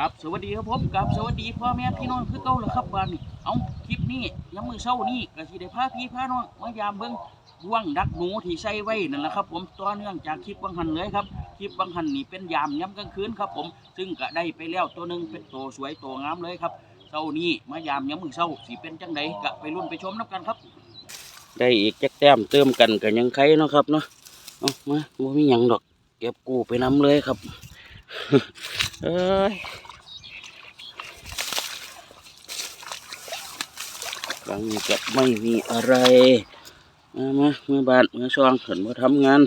ครับสวัสดีครับผมกับสวัสดีพ่อแม่พี่น้องคือเก่าแล้วครับบ้านนี้เอาคลิปนี้ยังมือเช้านี่ก็สิได้พาพี่พาน้องมายามเบิ่งบ่วงดักหนูที่ใส่ไว้นั่นแหละครับ ผมต่อเนื่องจากคลิปบางหันเลยครับคลิปบางหันนี่เป็นยามย้ำกลางคืนครับผมซึ่งก็ได้ไปแล้วตัวหนึ่งเป็นตัวสวยตัวงามเลยครับเช้านี้มายามย้ำมือเช้าสิเป็นจังไดก็ไปรุ่นไปชมน้ำกันครับ ได้อีกจักแต้มเติมกันกันยังใครเนาะครับเนาะเอามาบ่มีหยังดอก เก็บกูไปนํเลยครับเอ้ย หลังนี้จะไม่มีอะไร มามาเมื่อบานเมื่อช่องเห็นว่าทำงาน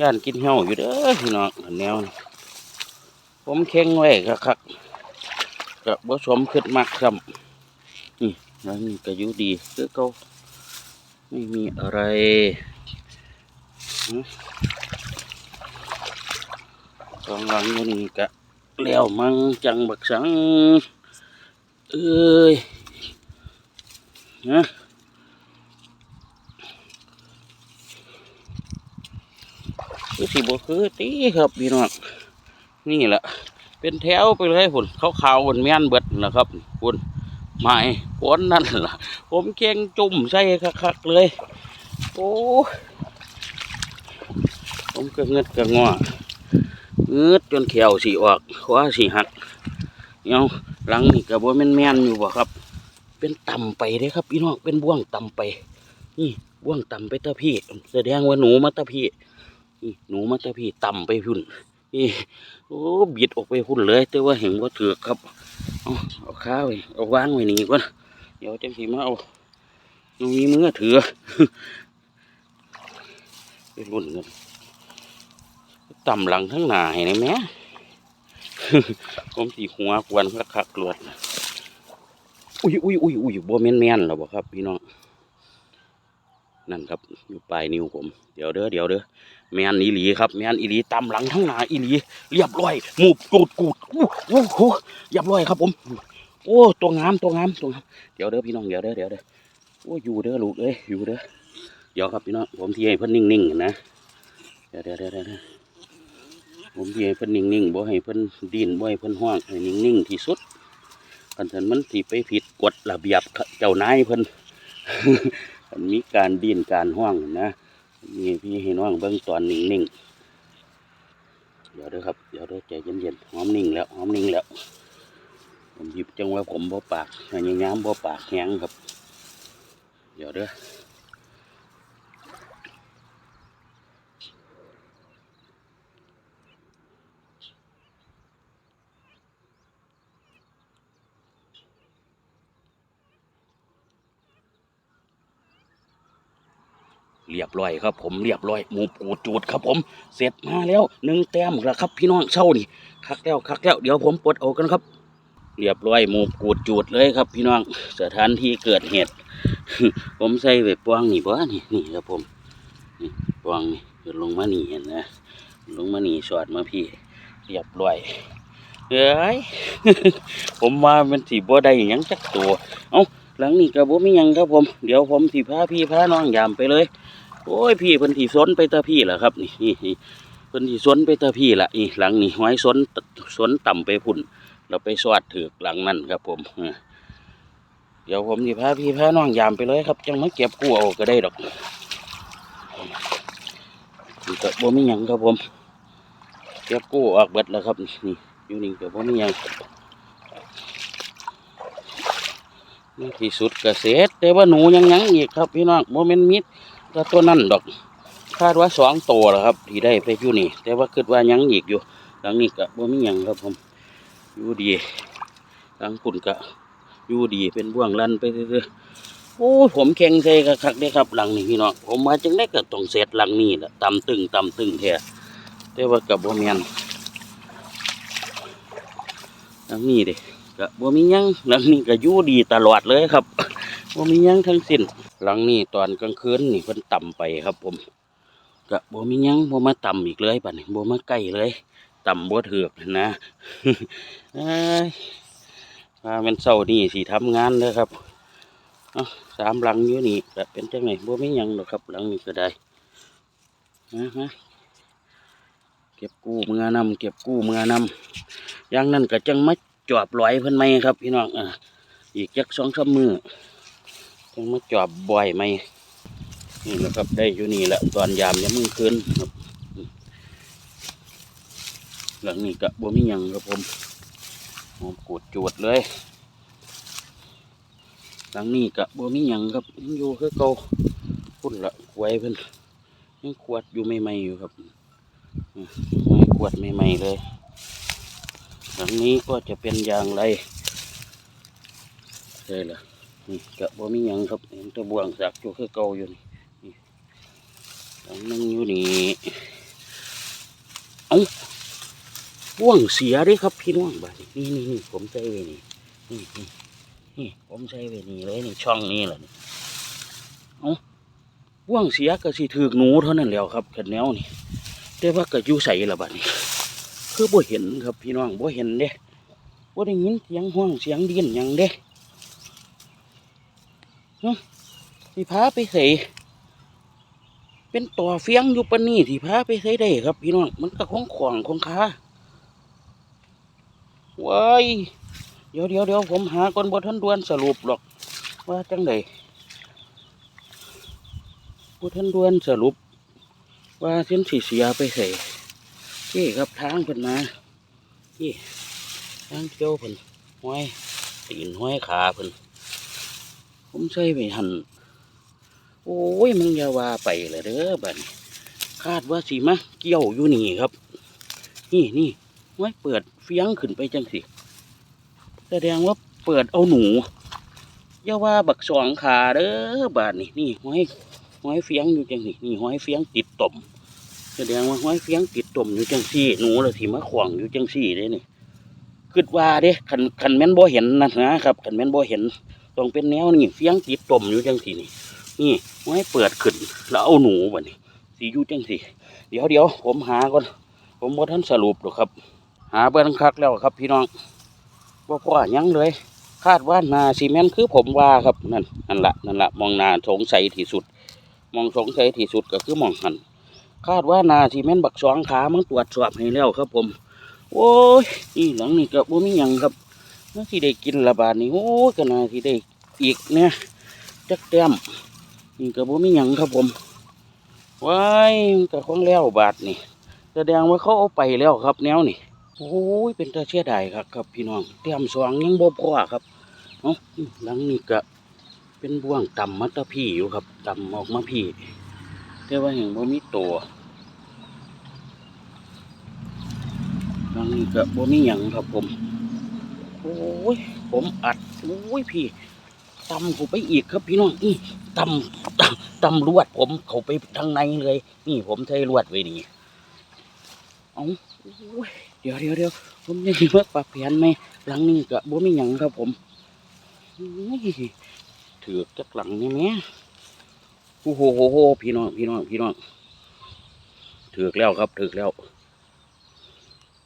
ย่านกินเหี่ยวอยู่เด้อพี่น้องอันแนว ผมเข่งไว้คักคักๆกับผสมขึ้นมากซ้ำนี่หลังนี้ก็อยู่ดีคือเขาไม่มีอะไรหึสองหลังนี่ก็แล้วมังจังบักสัง เอ้ยนะคือสิบคือตีครับพี่น้องนี่แหละเป็นแถวไปเลยพุ่นเขาขาวๆบนแม่นเบิดนะครับพุ่นไม้ผนนั่นล่ะ ผมเก่งจุ่มใส่คักๆเลยโอ้ผมก็เงึดก็งอเงืดจนแขวสีออกขวาสีหักเนา หลังนี่ก็บ่แม่นแม่นๆอยู่บ่ครับ เป็นต่ำไปเด้ครับพี่น้องเป็นบ่วงต่ำไป นี่บ่วงต่ำไปตะพี่แสดงว่าหนูมาตะพี่นี่หนูมาตะพี่ต่ำไปพุ่นนี่โอ้บิดออกไปพุ่นเลย แต่ว่าเห็นว่าเถือกครับเอาเอาข้าวไว้เอาวางไว้นี่ก่อนเดี๋ยวจังสีมาเอาหนูมีมือถือไปรุ่นกันต่ำหลังทั้งหน้าเห็นไหม ผมสีหัวกวนคักคักลวด อุ้ยอุ้ยอุ้ยอุ้ยบ่แม่นแม่นหรอบ่ครับ พี่น้อง นั่นครับอยู่ปลายนิ้วผม เดี๋ยวเด้อเดี๋ยวเด้อแม่นอีหลีครับ แม่นอีหลีตามหลังทั้งหนาอีหลี เรียบร้อยหมูบกูดกูดอู้โอ้โหเรียบร้อยครับผม โอ้ตัวงามตัวงามตัวงามเดี๋ยวเด้อพี่น้องเดี๋ยวเด้อเดี๋ยวเด้อโอ้อยู่เด้อลูกเอ้ยอยู่เด้อเดี๋ยวครับพี่น้องผมที่ให้เพิ่อนนิ่งๆนะเดี๋ยวเดี๋ยวเดี๋ยวเดี๋ยว ผมสิให้เพิ่นนิ่งๆบ่ให้เพิ่นดิ้นบ่ให้เพิ่นห้องให้นิ่งๆที่สุดคันท่นมันสิไปผิดกฎระเบียบเจ้านายเพิ่นมันมีการดิ้นการห้องนะนี่พี่ให้น้องเบิ่งตอนนิ่งๆเดี๋ยวเด้อครับเดี๋ยวเด้อใจเย็นๆหอมนิ่งแล้วหอมนิ่งแล้ว ผมหยิบจังว่าผมบ่ปากพยายามบ่ปากแข็งครับ เดี๋ยวเด้อ เรียบร้อยครับผมเรียบร้อยหมูปูจูดครับผมเสร็จมาแล้วหนึ่งแต้มแล้วครับพี่น้องเช่านี่คักแล้วคักแล้วเดี๋ยวผมปลดออกกันครับ เรียบร้อยหมูปูจูดเลยครับ พี่น้องสถานที่เกิดเหตุ ผมใส่ไปปวงนี่บ่นี่นี่ครับผมนี่ปวงนี่คือลงมานี่เห็นนะลงมานี่สอดมาพี่ เรียบร้อยเอ้ยผมว่ามันสีบ่ได้หยังจักตัว เอ้าหลังนี้ก็บ่มีหยังครับผม เดี๋ยวผมสิพาพี่พาน้องยามไปเลย โอ้ยพี่เพิ่นที่สนไปตาพี่ล่ะครับ นี่นี่เพิ่นที่สนไปตาพี่ล่ะนี่หลังนี่ห้อยสนสนต่ำไปพุ่น เราไปสวัดถือกหลังนั่นครับผมเดี๋ยวผมสิพาพี่พาน้องยามไปเลยครับจังมาเก็บกู้เอาก็ได้ดอกนี่ก็บ่มีหยังครับผม เก็บกู้ออกเบิดแล้วครับนี่อยู่นี่ก็บ่มีหยังนี่ที่สุดก็เสร็จแต่ว่าหนูยังยังอีกครับพี่น้องโมเมนต์มิด ก็ตัวนั่นดอก คาดว่าสองตัวแล้วครับ ที่ได้ไปอยู่นี่ แต่ว่าคิดว่ายังอีกอยู่ หลังนี้ก็บ่มีหยังครับผมอยู่ดีหลังปุ่นก็อยู่ดีเป็นบ่วงลันไปเรื่อยๆโอ้ผมแข็งใจคักๆเด้ครับ หลังนี้พี่น้องผมมาจังได้ก็ต้องเสร็จหลังนี้แหละตำตึงตำตึงแท้แต่ว่ากับบ่แมนหลังนี้เด้ก็บ่มีหยังหลังนี้ก็อยู่ดีตลอดเลยครับบ่มีหยังทั้งสิ้น หลังนี้ตอนกลางคืนนี่เพิ่นต่ำไปครับ ผมก็บ่มียังบ่มาต่ำอีกเลยบัดนี้บ่มาใกล้เลย ต่ำบ่เถือกนะเอ้ยว่ามันเศร้านี่สิทำงานเด้อครับสามหลังอยู่นี่ก็เป็นจังไงบ่มียังดอกครับ หลังนี้ก็ได้มามาเก็บกู้เมื่อนำเก็บกู้เมื่อนำอย่างนั้นก็จังมาจอบลอยเพิ่นไหมครับ พี่น้องอะอีกจักสองสามมือ จังมาจอบบ่อยไหมนี่แหละครับได้อยู่นี่แหละตอนยามยามมือคืนครับหลังนี้ก็บ่มีหยังครับผมหอมกูดจวดเลย หลังนี้ก็บ่มีหยังครับยังอยู่คือเก่าพุ่นละไว้เพิ่นยังขวดอยู่ใหม่ๆอยู่ครับไม้ขวดใหม่ๆเลย หลังนี้ก็จะเป็นอย่างไรใช่ละ นี่ก็บ่มีหยังครับเห็นแตะบวงสักอยู่คือเก่าอยู่นี่นี่หลังนึงอยู่นี่เอ้าบ่วงเสียดิครับพี่น้องบ้านนี่นี่นี่ผมใจไว้นี่นี่นี่นี่ผมใช้เวนี่เลยนี่ช่องนี้แหละนี่เอาว่างเสียก็สิถือหนูเท่านั้นแล้วครับกันแนวนี่แต่ว่าก็อยู่ใส่ละบัดนี้คือบ่เห็นครับพี่น้องบ่เห็นเด้บ่ได้ยินเสียงห้องเสียงดินหยังเด้ ฮะสิพาไปใส่เป็นต่อเฟียงอยู่ปนนี้ที่พาไปใส่ได้ครับพี่น้องมันก็ของขวางของค้าว้ายเดี๋ยวเดี๋ยวเดี๋ยวผมหาก่อนบ่ทันด่วนสรุปหรอก ว่าจังไดบ่ทันด่วนสรุป ว่าเส้นสีเสียไปใส่นี่ครับทางเพิ่นมานี่ทางเที่ยวเพิ่นห้อยตีนห้อยขาเพิ่น ผมใส่ไปหันโอ้ยมึงอย่าว่าไปเลยเด้อบัดนี้คาดว่าสิมาเกี่ยวอยู่นี่ครับ นี่นี่ห้อยเปิดเฟียงขึ้นไปจังสิแสดงว่าเปิดเอาหนูอย่าว่าบักสองขาเด้อบาดนี่นี่ห้อยห้อยเฟียงอยู่จังนี่นี่ห้อยเฟียงติดต่มแสดงว่าห้อยเฟียงติดต่มอยู่จังซี่หนูเลยที่มาขวางอยู่จังซี่เด้นี่คิดว่าเด้คันคันแม่นบ่เห็นนะนะครับคันแม่นบ่เห็น ต้องเป็นแนวนี่เฟียงติดต่มอยู่จังซี่นี่นี่ห้เปิดขึ้นแล้วเอาหนูบัดนี้สีอยู่จังซี่เดี๋ยวเดี๋ยวผมหาก่อนผมบ่ทันสรุปหรอกครับ หาเบิ่งคักแล้วครับ พี่น้องบ่พอหยังเลย คาดว่านาซีเมนต์คือผมว่าครับนั่นนั่นละนั่นละมองนาสงสัยที่สุด มองสงสัยที่สุดก็คือมองหันคาดว่านาซีเมนต์บักสองขามันตรวจสอบให้แล้วครับผม โอ้ยนี่หลังนี่ก็บ่มีหยังครับ น่าที่ได้กินละบาทนี่โอ้ยก็น่าที่ได้อีกเนี่ยจักแต้มนี่ก็บ่มีหยังครับผมว้ายมันก็ของแล้วบาทนี่แสดงว่าเขาเอาไปแล้วครับแนวนี่โอ้ยเป็นตาเสียดายครับครับพี่น้องเตรียมสว่างยังบ่พอครับเนาะหลังนี้ก็เป็นบ่วงต่ำมัตตพี่อยู่ครับต่ำออกมาพี่แต่ว่าอย่างบ่มีตัวหลังนี้ก็บ่มีหยังครับผม โอ้ยผมอัดโอ้ยพี่ตำเข้าไปอีกครับพี่น้องนี่ตำตำตำลวดผมเข้าไปทางในเลย นี่ผมใช้ลวดไว้นี่เอาโอ้ยเดี๋ยวเดี๋ยวเดี๋ยวผมยังสิเมื่อปรับแผนไหมหลังนี้ก็บ่มีหยังครับผมถือกจักหลังนี่แหม่โอ้โหโหโหพี่น้องพี่น้องพี่น้องถือกแล้วครับถือกแล้ว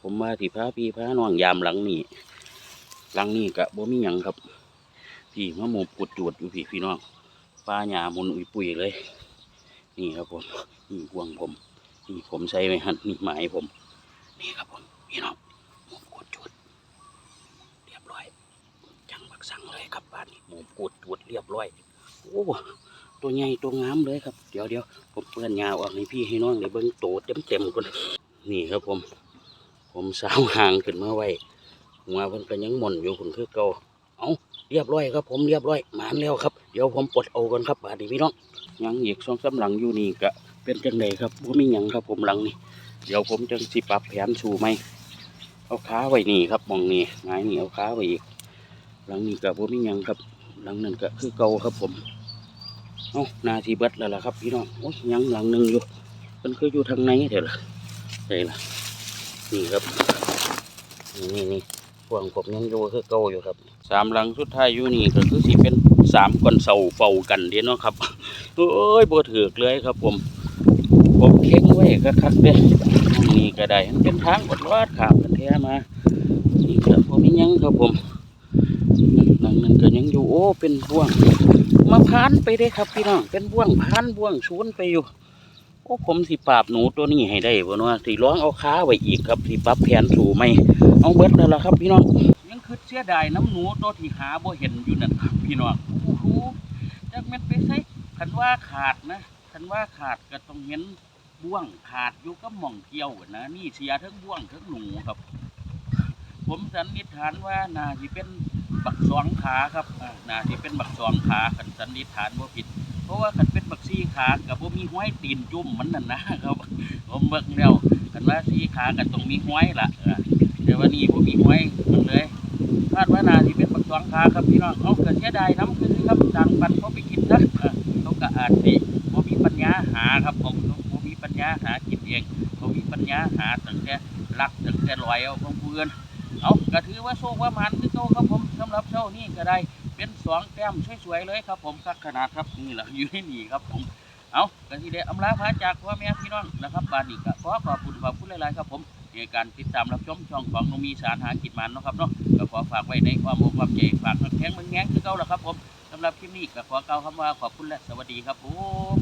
ผมมาที่พาพี่พาน้องยามหลังนี้ หลังนี้ก็บ่มีหยังครับ พี่มะม่วงปุดจวดอยู่พี่พี่น้องปลาหยามุนอุยปุยเลย นี่ครับผมนี่ห่วงผมนี่ผมใส่ไว้หันนี่หมายผม นี่ครับผมพี่น้องหมูกดจุดเรียบร้อย จังบักสังเลยครับบ้านนี้หมูกดจุดเรียบร้อยโอ้ตัวใหญ่ตัวงามเลยครับ เดี๋ยวเดี๋ยวผมเปื้อนยาวออกให้พี่ให้น้องได้เบิ้งโตเต็มเต็มๆก่อนนี่ครับผม ผมสาวหางขึ้นมาไว้ หัวเพิ่นก็ยังหม่นอยู่คุณคือเก่าเอาเรียบร้อยครับผมเรียบร้อยหมานแล้วครับเดี๋ยวผมปลดเอากันครับบาดนี้พี่น้องยังอีกสองสาหลังอยู่นี่ก็เป็นจังไดครับว่ามีหยังครับผมหลังนี่เดี๋ยวผมจะสิปรับแผนชูไหมเอาขาไว้นี่ครับมองนี่ไม้นี่เอาขาไว้อีก หลังนี้กับผมมีหยังครับหลังนั้นก็คือเก่าครับผมเอานาทีเบิดแล้วล่ะครับ พี่น้องโอ้ยยังหลังหนึ่งอยู่มันคืออยู่ทางในเดี๋ยวล่ะใช่ล่ะนี่ครับนี่นี่ พวงผมยังอยู่คือเก่าอยู่ครับสามหลังสุดท้ายอยู่นี่ก็คือสิเป็นสามก้อนเสาเฝ้ากันเดียวเนาะครับโอ้ยบ่ถือกเลยครับ ผมผมเข่งไว้ก็คักเด้ห้องนี้ก็ได้มันเป็นทางบดวาดขามกันแท้มานี่ครับผมมีหยังครับผมหลังนั้นก็ยังอยู่โอ้เป็นบ่วงมาพานไปได้ครับพี่น้องเป็นบ่วงพานบ่วงชวนไปอยู่โอ้ผมสิปราบหนูตัวนี้ให้ได้บ่เนาะสิร้องเอาขาไว้อีกครับสิปรับแผนสู่ไหม เอาเบิดแล้วล่ะครับ พี่น้องยังคือเสียดายน้ำหนูตัวที่หาบ่เห็นอยู่นั่นครับพี่น้องโอ้โหจักแม่นไปใส่คันว่าขาดนะคันว่าขาดก็ต้องเห็นบ่วงขาดอยู่กับหม่องเกี่ยวนะนี่เสียทั้งบ่วงทั้งหนูครับ ผมสันนิษฐานว่าน่าสิเป็นบักสองขาครับอ่าน่เป็นบักสองขาคันสันนิษฐานบ่าผิด เพราะว่าคันเป็นบักซี่ขากับบ่มีห้อยตีนจุ่มมันนั่นนะครับ ผมเบิ่งแล้วคันว่าซี่ขาก็ต้องมีห้อยล่ะ ว่านี่บ่มีห้อยมันเลยคาดว่าน่าสิเป็นบักสองขาครับพี่น้องเอาเก็เสียดายน้ำคือครับต่างปันเขาไปกินซะเขาก็อาจสิบ่มีปัญญาหาครับผมบ่มีปัญญาหากินเองบ่มีปัญญาหาตั้งแต่ลักตั้งแต่ลอยเอาของผู้อื่นเอาก็ถือว่าโชคว่ามันคือเก่าครับผมสำหรับเช้านี้ก็ได้เป็นสองแต้มสวยๆเลยครับ ผมคักขนาดครับนี่แหละอยู่ที่นี่ครับผมเอาก็ที่ได้อำลาพาจากพ่อแม่พี่น้องนะครับบานนี้ก็ขอขอบคุณขอบคุณหลายๆครับผม ในการติดตามรับชมช่องของนมีสารหากิจมันนะครับเนาะก็ขอฝากไว้ในความอกความใจฝากแข็งมันแง้งคือเก่าแล้วครับผมสำหรับคลิปนี้ก็ขอเก่าคำว่าขอบคุณและสวัสดีครับผม